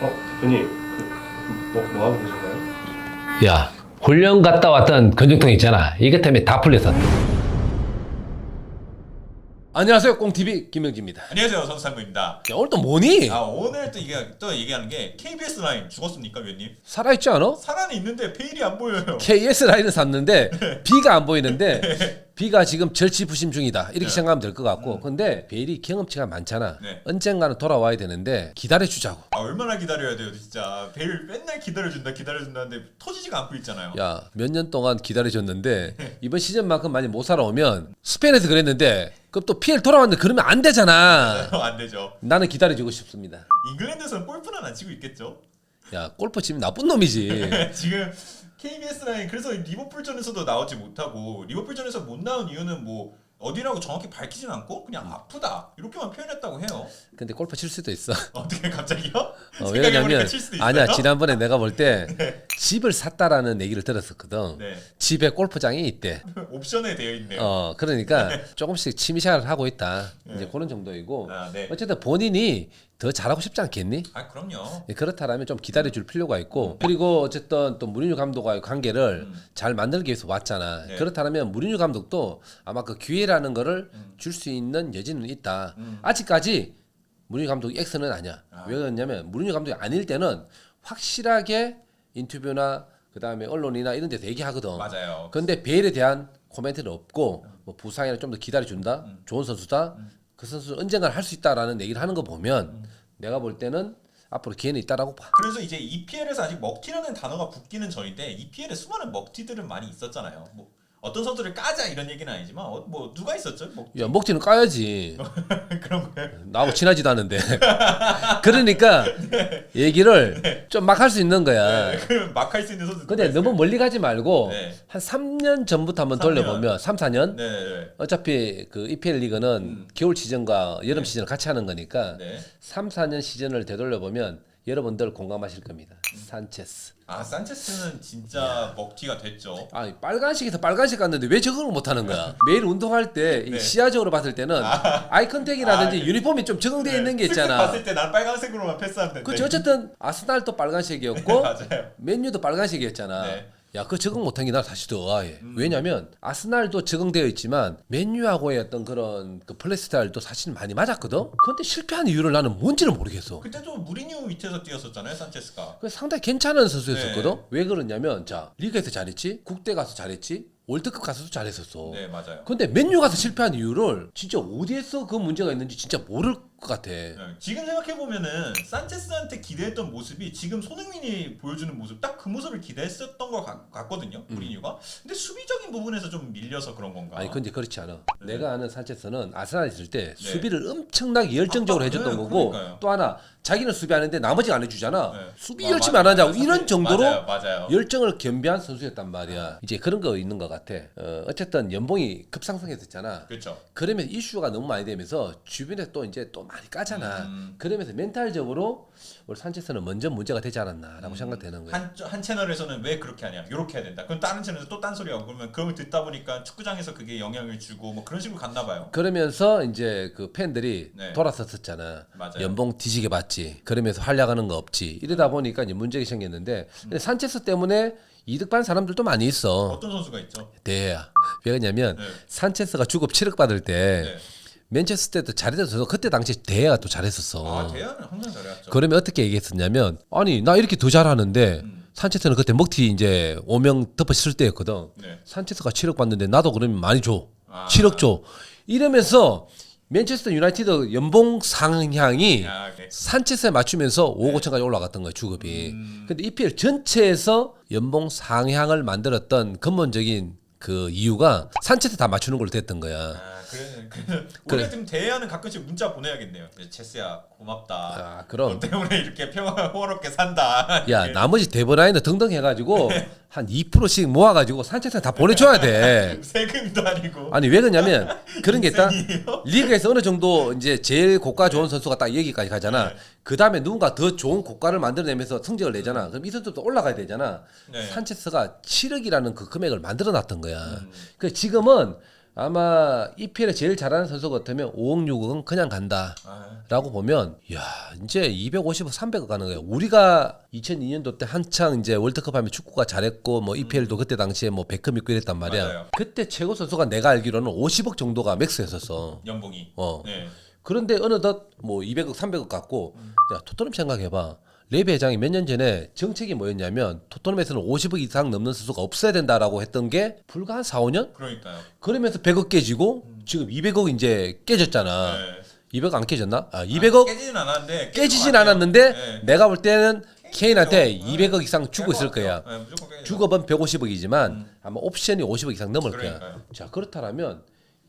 어, 대표님, 그, 뭐, 뭐 하고 계실까요? 야, 훈련 갔다 왔던 근육통 있잖아. 이것 때문에 다 풀렸어. 안녕하세요, 꽁TV 김영지입니다. 안녕하세요 선수상구입니다. 야, 오늘 또 뭐니? 아 오늘 또 이게 또 얘기하는 게 KBS 라인 죽었습니까 위원님? 살아있지 않아? 살아는 있는데 페일이 안 보여요. KS 라인을 샀는데 B가 안 보이는데 B가 지금 절치부심 중이다. 이렇게 생각하면 될 것 같고. 근데 베일이 경험치가 많잖아. 네. 언젠가는 돌아와야 되는데 기다려주자고. 아 얼마나 기다려야 돼요 진짜. 베일 맨날 기다려준다 기다려준다는데 터지지가 않고 있잖아요. 야, 몇 년 동안 기다려줬는데 이번 시즌만큼 많이 못 살아오면 스페인에서 그랬는데 그럼 또 PL 돌아왔는데 그러면 안 되잖아. 안 되죠. 나는 기다려주고 싶습니다. 잉글랜드에서는 골프는 안 치고 있겠죠? 야, 골프 치면 나쁜 놈이지. 지금 KBS 라인 그래서 리버풀전에서도 나오지 못하고 리버풀전에서 못 나온 이유는 뭐 어디라고 정확히 밝히진 않고 그냥 아프다 이렇게만 표현했다고 해요. 근데 골프 칠 수도 있어. 어떻게 갑자기요? 어, 왜냐면. 아니야 지난번에 내가 볼때 집을 샀다라는 얘기를 들었었거든. 네. 집에 골프장이 있대. 옵션에 되어 있네요. 어 그러니까 조금씩 취미생활을 하고 있다. 이제 그런 정도이고 아, 네. 어쨌든 본인이 더 잘하고 싶지 않겠니? 아 그럼요. 예, 그렇다면 좀 기다려줄 필요가 있고 그리고 어쨌든 또 무리뉴 감독과의 관계를 잘 만들기 위해서 왔잖아. 음. 네. 그렇다면 무리뉴 감독도 아마 그 기회라는 거를 줄 수 있는 여지는 있다. 음. 아직까지 무리뉴 감독이 X는 아니야. 왜 그러냐면 무리뉴 감독이 아닐 때는 확실하게 인터뷰나 그 다음에 언론이나 이런 데서 얘기하거든. 맞아요. 근데 베일에 대한 코멘트는 없고 뭐 부상이나 좀 더 기다려준다. 음. 좋은 선수다. 그 선수 언젠가 할수 있다라는 얘기를 하는 거 보면 음. 내가 볼 때는 앞으로 기회는 있다라고 봐. 그래서 이제 EPL에서 아직 먹튀라는 단어가 붙기는 전인데 EPL에 수많은 먹튀들은 많이 있었잖아요. 뭐 어떤 선수를 까자 이런 얘기는 아니지만 어, 뭐 누가 있었죠? 뭐야 먹지는 까야지. 그런 거예요. 나하고 친하지도 않은데. 그러니까 얘기를 좀 막 할 수 있는 거야. 네, 그럼 막 할 수 있는 선수. 근데 너무 멀리 가지 말고 네. 한 3년 전부터 한번 3년. 돌려보면 3, 4년 네, 네, 어차피 그 EPL 리그는 겨울 시즌과 여름 시즌을 같이 하는 거니까 네. 3, 4년 시즌을 되돌려 보면 여러분들 공감하실 겁니다. 산체스. 아 산체스는 진짜 먹튀가 됐죠. 아, 빨간색에서 빨간색 갔는데 왜 적응을 못 하는 거야? 매일 운동할 때이 네. 시야적으로 봤을 때는 아 이 컨택이라든지 아, 그- 유니폼이 좀 적응되어 있는 게 있잖아. 봤을 때 난 빨간색으로만 패스하면 된다. 그렇죠. 어쨌든 아스날도 빨간색이었고 맞아요. 맨유도 빨간색이었잖아. 네. 음. 야, 그 적응 못한 게 나 다시 더 의아해. 왜냐면 아스날도 적응되어 있지만 맨유하고의 어떤 그런 그 플레이 스타일도 사실 많이 맞았거든. 근데 실패한 이유를 나는 뭔지를 모르겠어. 그때도 무리뉴 밑에서 뛰었었잖아요 산체스가. 그 상당히 괜찮은 선수였었거든. 네. 왜 그러냐면 자 리그에서 잘했지, 국대 가서 잘했지, 월드컵 가서도 잘했었어. 네 맞아요. 근데 맨유 가서 실패한 이유를 진짜 어디에서 그 문제가 있는지 진짜 모를 것 같아. 네, 지금 생각해 보면은 산체스한테 기대했던 모습이 지금 손흥민이 보여주는 모습 딱 그 모습을 기대했었던 것 같, 같거든요 무리뉴가. 근데 수비적인 부분에서 좀 밀려서 그런 건가? 음. 아니 근데 그렇지 않아. 내가 아는 산체스는 아스날에 있을 때 네. 수비를 엄청나게 열정적으로 아, 해줬던 네, 거고 그러니까요. 또 하나 자기는 수비하는데 나머지가 안 해주잖아. 네. 수비 아, 열심히 안. 하자고 이런. 정도로 맞아요, 맞아요. 열정을 겸비한 선수였단 말이야. 이제 그런 거 있는 것 같아. 어, 어쨌든 연봉이 급상승했었잖아. 그렇죠. 그러면서 이슈가 너무 많이 되면서 주변에 또 이제 또 많이 까잖아. 음. 그러면서 멘탈적으로 우리 산체스는 먼저 문제가 되지 않았나라고 생각되는 거야. 한, 한 채널에서는 왜 그렇게 하냐 이렇게 해야 된다. 그럼 다른 채널에서 또 딴 소리 하고 그러면 그걸 듣다 보니까 축구장에서 그게 영향을 주고 뭐 그런 식으로 갔나 봐요. 그러면서 이제 그 팬들이 네. 돌아섰었잖아. 맞아요. 연봉 뒤지게 받지. 그러면서 활약하는 거 없지. 이러다 보니까 이제 문제가 생겼는데 근데 산체스 때문에 이득 받는 사람들도 많이 있어. 어떤 선수가 있죠? 대야. 왜 그러냐면 네. 산체스가 주급 7억 받을 때 네. 맨체스터 때도 잘했어서 그때 당시 대야가 또 잘했었어. 아 대야는 항상 잘해왔죠. 그러면 어떻게 얘기했었냐면 아니 나 이렇게 더 잘하는데 음. 산체스는 그때 먹튀 이제 오명 덮어칠 때였거든. 네. 산체스가 7억 받는데 나도 그러면 많이 줘. 아. 7억 줘. 이러면서 맨체스터 유나이티드 연봉 상향이 야, 네. 산체스에 맞추면서 5억 5천까지 올라갔던 거예요 주급이. 음. 근데 EPL 전체에서 연봉 상향을 만들었던 근본적인 그 이유가 산체스 다 맞추는 걸로 됐던 거야. 아, 그래, 그래. 그래. 우리가 지금 대야는 가끔씩 문자 보내야겠네요. 이제 체스야 고맙다. 아 그럼 너 때문에 이렇게 평화롭게 산다. 야. 나머지 대본라인도 등등 해가지고 한 2%씩 모아가지고 산체스에 다 보내줘야 돼. 세금도 아니고. 아니 왜 그러냐면 그런 게 있다. 리그에서 어느 정도 이제 제일 고가 좋은 선수가 딱 여기까지 가잖아. 네. 그 다음에 누군가 더 좋은 고가를 만들어내면서 성적을 내잖아. 그럼 이 선수도 올라가야 되잖아. 네. 산체스가 7억이라는 그 금액을 만들어 놨던 거야. 음. 그 지금은 아마 EPL에 제일 잘하는 선수 같으면 5억 6억은 그냥 간다. 아, 라고 보면 야 이제 250억 300억 가는 거예요. 우리가 2002년도 때 한창 이제 월드컵 하면 축구가 잘했고 뭐 EPL도 그때 당시에 뭐 베컴 있고 이랬단 말이야. 맞아요. 그때 최고 선수가 내가 알기로는 50억 정도가 맥스였었어. 연봉이. 어. 네. 그런데 어느덧 뭐 200억 300억 갖고 야 토트넘 생각해봐. 레비 회장이 몇 년 전에 정책이 뭐였냐면 토트넘에서는 50억 이상 넘는 선수가 없어야 된다라고 했던 게 불과 한 4, 5년? 그러니까요. 그러면서 100억 깨지고 지금 200억 이제 깨졌잖아. 네. 200억 안 깨졌나? 아, 200억 깨지진 않았는데 깨지진 않았는데 네. 내가 볼 때는 케인한테 깨지죠. 200억 이상 주고 있을. 거야. 네. 주급은 150억이지만 아마 옵션이 50억 이상 넘을 거야. 음. 그러니까요. 자 그렇다면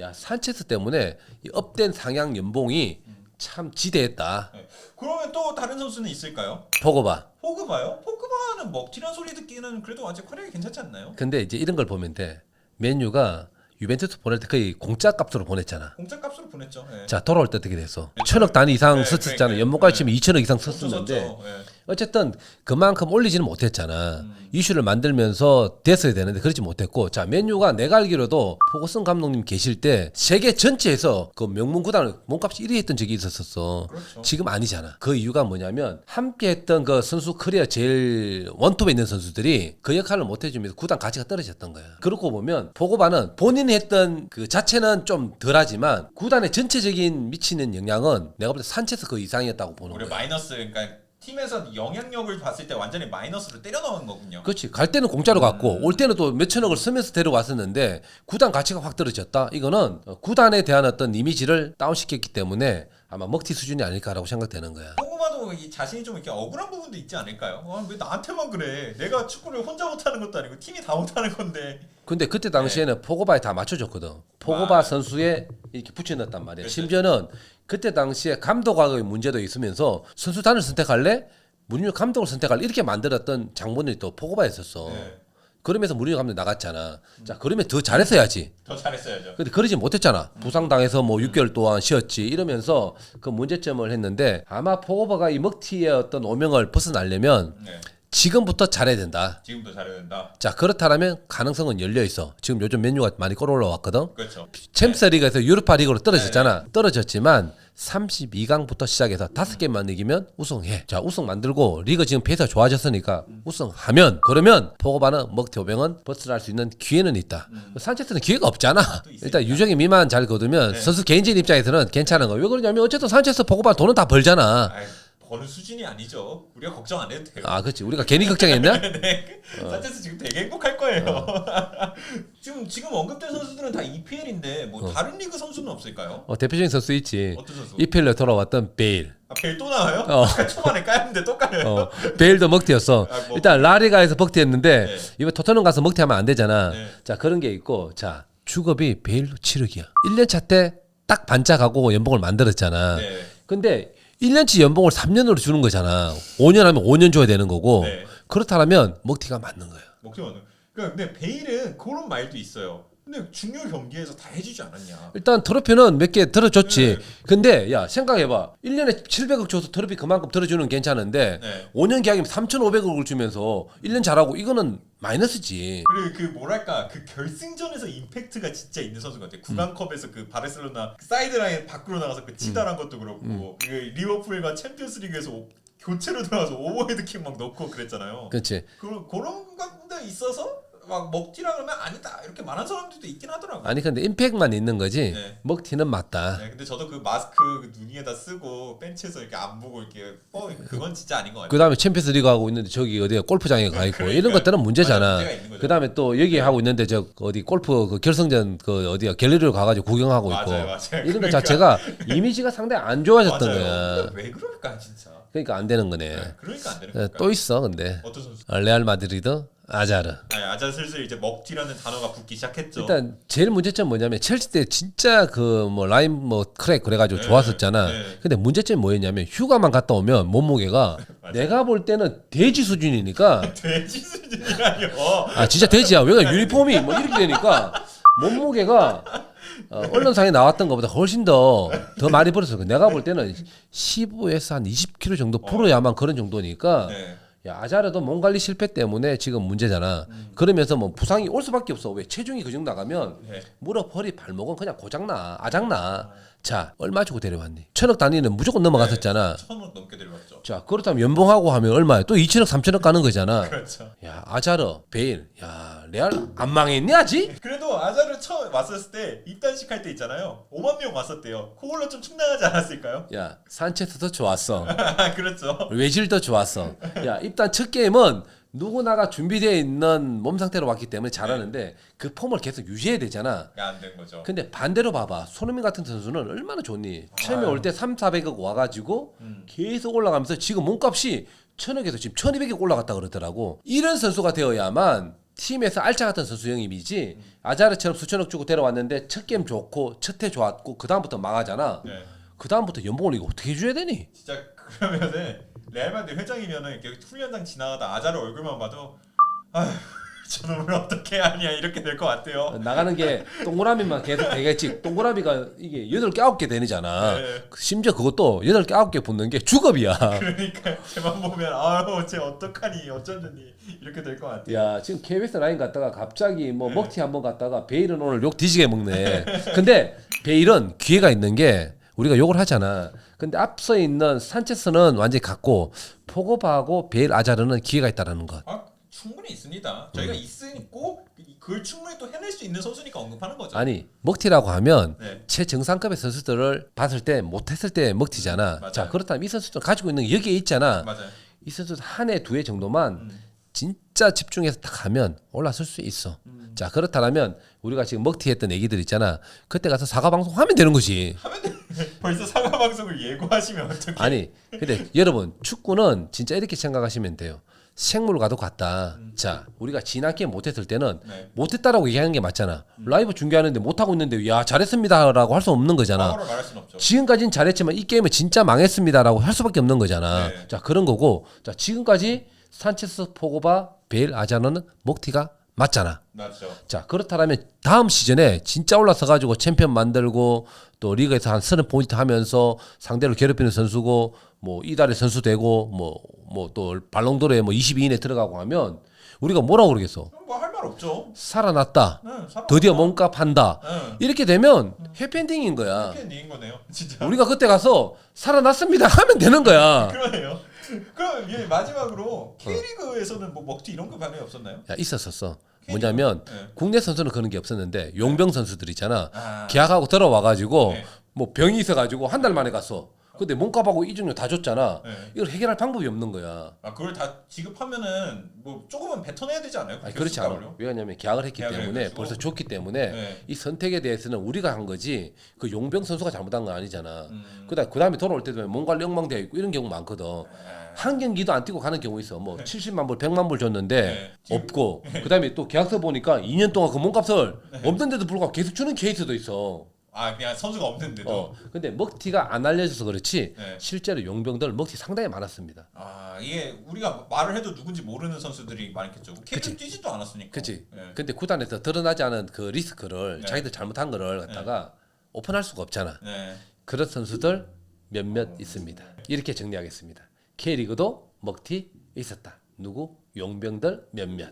야 산체스 때문에 이 업된 상향 연봉이 참 지대했다. 네. 그러면 또 다른 선수는 있을까요? 봐. 포그바요? 포그바는 먹튀란 소리 듣기는 그래도 아직 활약이 괜찮지 않나요? 근데 이제 이런 걸 보면 돼. 맨유가 유벤투스 보낼 때 거의 공짜 값으로 보냈잖아. 공짜 값으로 보냈죠. 네. 자 돌아올 때 어떻게 됐어? 천억 단위 이상 네, 썼었잖아. 그러니까요. 연봉까지 네. 치면 2천억 이상 썼었는데 썼죠. 네. 어쨌든 그만큼 올리지는 못했잖아. 음. 이슈를 만들면서 됐어야 되는데 그러지 못했고 자 맨유가 내가 알기로도 포거슨 감독님 계실 때 세계 전체에서 그 명문 구단을 몸값이 1위 했던 적이 있었었어. 그렇죠. 지금 아니잖아. 그 이유가 뭐냐면 함께 했던 그 선수 커리어 제일 원톱에 있는 선수들이 그 역할을 못 해주면서 구단 가치가 떨어졌던 거야. 그렇고 보면 포고바는 본인이 했던 그 자체는 좀 덜하지만 구단의 전체적인 미치는 영향은 내가 볼 때 산체스 그 이상이었다고 보는 거야. 마이너스 그러니까 팀에서 영향력을 봤을 때 완전히 마이너스로 때려 넣은 거군요. 그렇지. 갈 때는 공짜로 갔고 올 때는 또 몇천억을 쓰면서 데려왔었는데 구단 가치가 확 떨어졌다. 이거는 어, 구단에 대한 어떤 이미지를 다운시켰기 때문에 아마 먹튀 수준이 아닐까라고 생각되는 거야. 포그바도 이 자신이 좀 이렇게 억울한 부분도 있지 않을까요? 아, 왜 나한테만 그래? 내가 축구를 혼자 못하는 것도 아니고 팀이 다 못하는 건데. 근데 그때 당시에는 포고바에 다 맞춰줬거든. 포고바 네. 아. 선수에 이렇게 붙여넣었단 말이야. 그치. 심지어는 그때 당시에 감독과의 문제도 있으면서 선수단을 선택할래? 무리뉴 감독을 선택할래? 이렇게 만들었던 장본인이 또 포고바였었어. 네. 그러면서 무리뉴 감독 나갔잖아. 자 그러면 더 잘했어야지. 더 잘했어야죠. 근데 그러지 못했잖아. 부상당해서 뭐 6개월 동안 쉬었지. 이러면서 그 문제점을 했는데 아마 포고바가 이 먹튀의 어떤 오명을 벗어나려면 네. 지금부터 잘해야 된다. 지금도 잘해야 된다. 자 그렇다면 가능성은 열려 있어. 지금 요즘 메뉴가 많이 끌어 올라왔거든. 그렇죠. 챔스 리그에서 유로파 리그로 떨어졌잖아. 떨어졌지만 32강부터 시작해서 다섯 게임만 이기면 우승해. 자 우승 만들고 리그 지금 페이스가 좋아졌으니까 우승하면 그러면 포고바는 먹튀 오명은 벗어날 수 있는 기회는 있다. 산체스는 기회가 없잖아. 일단 유정이 미만 잘 거두면 네. 선수 개인적인 입장에서는 괜찮은 거. 왜 그러냐면 어쨌든 산체스 포고바 돈은 다 벌잖아. 아이, 버는 수준이 아니죠. 우리가 걱정 안 해도 돼요. 아 그렇지. 우리가 괜히 걱정했냐? 네. 어. 산체스 지금 되게 행복할 거예요. 지금 지금 언급된 선수들은 다 EPL인데 뭐 다른 리그 선수는 없을까요? 어, 대표적인 선수 있지. 어떤 선수? 이펠로 돌아왔던 베일. 아, 벨또 나와요? 어. 아까 초반에 까였는데 또 까요. 어, 베일도 먹튀였어. 아, 뭐. 일단 라리가에서 먹튀했는데 네. 이번 토트넘 가서 먹튀하면 안 되잖아. 네. 자 그런 게 있고 자 주급이 베일로 7억이야. 1년 차 때 딱 반짝하고 연봉을 만들었잖아. 네. 근데 1년치 연봉을 3년으로 주는 거잖아. 5년 하면 5년 줘야 되는 거고. 네. 그렇다면 먹튀가 맞는 거야. 목표는. 그러니까 근데 베일은 그런 말도 있어요. 근데 중요 경기에서 다 해주지 않았냐. 일단 트로피는 몇 개 들어줬지. 네. 근데 야 생각해봐. 1년에 700억 줘서 트로피 그만큼 들어주는 건 괜찮은데 네. 5년 계약이면 3,500억을 주면서 1년 잘하고 이거는 마이너스지. 그리고 그 뭐랄까 그 결승전에서 임팩트가 진짜 있는 선수 같아. 요 구강컵에서 그 바르셀로나 그 사이드라인 밖으로 나가서 그 치달한 것도 그렇고 그 리버풀과 챔피언스리그에서 오- 교체로 들어가서 오버헤드킥 막 넣고 그랬잖아요. 그렇지. 그런 그런 것도 있어서 막 먹튀라 그러면 아니다 이렇게 말한 사람들도 있긴 하더라고요. 아니 근데 임팩트만 있는 거지. 네. 먹튀는 맞다. 네, 근데 저도 그 마스크 그눈 위에다 쓰고 벤치에서 이렇게 안 보고 이렇게 어 그건 진짜 아닌 것 같아요. 그 다음에 챔피언스 리그 하고 있는데 저기 어디야 골프장에 가 있고 그러니까요. 이런 것들은 문제잖아. 맞아, 문제가 있는 거죠. 그 다음에 또 여기 하고 있는데 저 어디 골프 그 결승전 그 어디야 갤러리로 가가지고 구경하고 있고 맞아요, 맞아요. 이런 것 그러니까. 자체가 이미지가 상당히 안 좋아졌던 맞아요. 거야. 왜 그럴까 진짜. 그러니까 안 되는 거네. 네, 그러니까 안 되는 어, 거니까. 또 있어 근데 어떤 선수? 어, 레알 마드리드 아자르. 아니, 아자 슬슬 이제 먹튀라는 단어가 붙기 시작했죠. 일단 제일 문제점 뭐냐면 첼시 때 진짜 그 뭐 라인 뭐 크랙 그래가지고 네, 좋았었잖아. 네. 근데 문제점이 뭐였냐면 휴가만 갔다 오면 몸무게가. 내가 볼 때는 돼지 수준이니까 돼지 수준이라뇨. 아 진짜 돼지야. 왜냐 유니폼이 뭐 이렇게 되니까 몸무게가 어, 언론상에 나왔던 것보다 훨씬 더 더 많이 벌었어. 내가 볼 때는 15에서 한 20kg 정도 풀어야만 그런 정도니까 네. 야 아자르도 몸 관리 실패 때문에 지금 문제잖아. 그러면서 뭐 부상이 올 수밖에 없어. 왜 체중이 그 정도 나가면 네. 무릎, 허리, 발목은 그냥 고장 나, 아작 나. 자 얼마 주고 데려왔니? 천억 단위는 무조건 넘어갔었잖아. 천원 넘게 데려왔죠. 자 그렇다면 연봉하고 하면 얼마야? 또 2천억, 3천억 가는 거잖아. 그렇죠. 야 아자르, 베일, 야 레알 안 망했니 아직? 그래도 아자르 처음 왔었을 때 입단식 할 때 있잖아요. 5만 명 왔었대요. 그걸로 좀 충당하지 않았을까요? 야 산체스도 좋았어. 그렇죠. 외질도 좋았어. 야 일단 첫 게임은 누구나가 준비되어 있는 몸 상태로 왔기 때문에 잘하는데 그 폼을 계속 유지해야 되잖아. 안된 거죠. 근데 반대로 봐봐. 손흥민 같은 선수는 얼마나 좋니? 처음에 올 때 3, 400억 와가지고 음. 계속 올라가면서 지금 몸값이 천억에서 지금 1200억 올라갔다 그러더라고. 이런 선수가 되어야만 팀에서 알짜 같은 선수 영입이지 아자르처럼 수천억 주고 데려왔는데 첫 게임 좋고 첫 해 좋았고 그 다음부터 망하잖아. 네. 그 다음부터 연봉을 이거 어떻게 줘야 되니? 진짜 그러면은 레알 마드리드 회장이면은 이렇게 훈련장 지나가다 아자르 얼굴만 봐도 아휴 저놈을 어떻게 하냐 이렇게 될 것 같아요. 나가는 게 동그라미만 계속 되겠지. 동그라미가 이게 여덟 개 아홉 개 되잖아. 네. 심지어 그것도 여덟 개 아홉 개 붙는 게 주급이야. 그러니까 쟤만 보면 아유 쟤 어떡하니 어쩌니 이렇게 될 것 같아요. 야 지금 KBS 라인 갔다가 갑자기 뭐 네. 먹튀 한번 갔다가 베일은 오늘 욕 뒤지게 먹네. 근데 베일은 기회가 있는 게 우리가 욕을 하잖아. 근데 앞서 있는 산체스는 완전히 갔고 포고바하고 베일 아자르는 기회가 있다라는 것. 아 충분히 있습니다. 저희가 있으니까 그걸 충분히 또 해낼 수 있는 선수니까 언급하는 거죠. 아니 먹튀라고 하면 네. 최정상급의 선수들을 봤을 때 못했을 때 먹튀잖아. 맞아요. 자 그렇다면 이 선수들 가지고 있는 게 여기에 있잖아. 맞아요. 이 선수 한 해 두 해 정도만 음. 진짜 집중해서 딱 하면 올라설 수 있어. 자 그렇다면 우리가 지금 먹튀했던 얘기들 있잖아. 그때 가서 사과 방송 하면 되는 거지. 벌써 사과 방송을 예고하시면 어떡해? 아니 근데 여러분 축구는 진짜 이렇게 생각하시면 돼요. 생물과도 같다. 자 우리가 지난 게임 못했을 때는 네. 못했다라고 얘기하는 게 맞잖아. 라이브 중계하는데 못하고 있는데 야 잘했습니다라고 할 수 없는 거잖아. 과거로 말할 순 없죠. 지금까지는 잘했지만 이 게임은 진짜 망했습니다라고 할 수밖에 없는 거잖아. 네. 자 그런 거고 자 지금까지 산체스 포고바 베일 아자노는 먹튀가 맞잖아. 맞죠. 자 그렇다면 다음 시즌에 진짜 올라서 가지고 챔피언 만들고 또 리그에서 한 서른 포인트 하면서 상대를 괴롭히는 선수고 뭐 이달의 선수 되고 뭐 뭐 또 발롱도르에 뭐 22인 에 들어가고 하면 우리가 뭐라고 그러겠어? 뭐 할 말 없죠. 살아났다. 네, 살아- 드디어 몸값 한다. 네. 이렇게 되면 해피엔딩인 거야. 해피엔딩인 거네요. 진짜. 우리가 그때 가서 살아났습니다 하면 되는 거야. 그러네요. 그럼 예, 마지막으로 K리그에서는 뭐 먹튀 이런 거 반응이 없었나요? 야 있었었어. 뭐냐면 네. 국내 선수는 그런 게 없었는데 용병 선수들 있잖아. 아. 계약하고 들어와 가지고 네. 뭐 병이 있어 가지고 한 달 만에 갔어. 근데 몸값하고 이중료 다 줬잖아. 네. 이걸 해결할 방법이 없는 거야. 아 그걸 다 지급하면은 뭐 조금은 뱉어내야 되지 않아요? 아니, 그렇지 않아. 왜냐면 계약을 했기 계약을 때문에 해가지고. 벌써 줬기 때문에 네. 이 선택에 대해서는 우리가 한 거지 그 용병 선수가 잘못한 건 아니잖아. 음. 그다음 그다음에 돌아올 때도 몸 관리 엉망되어 있고 이런 경우 많거든. 한 경기도 안 뛰고 가는 경우 있어. 뭐 70만 불, 100만 불 줬는데 네. 없고 그다음에 또 계약서 보니까 2년 동안 그 몸값을 없는데도 불구하고 계속 주는 케이스도 있어. 아 그냥 선수가 없는데도. 어. 근데 먹튀가 안 알려져서 그렇지 네. 실제로 용병들 먹튀 상당히 많았습니다. 아 이게 우리가 말을 해도 누군지 모르는 선수들이 많겠죠. 그치. K리그 뛰지도 않았으니까. 그치? 네. 근데 구단에서 드러나지 않은 그 리스크를 네. 자기들 잘못한 거를 갖다가 오픈할 수가 없잖아. 네. 그런 선수들 몇몇 있습니다. 이렇게 정리하겠습니다. K리그도 먹튀 있었다. 누구? 용병들 몇몇.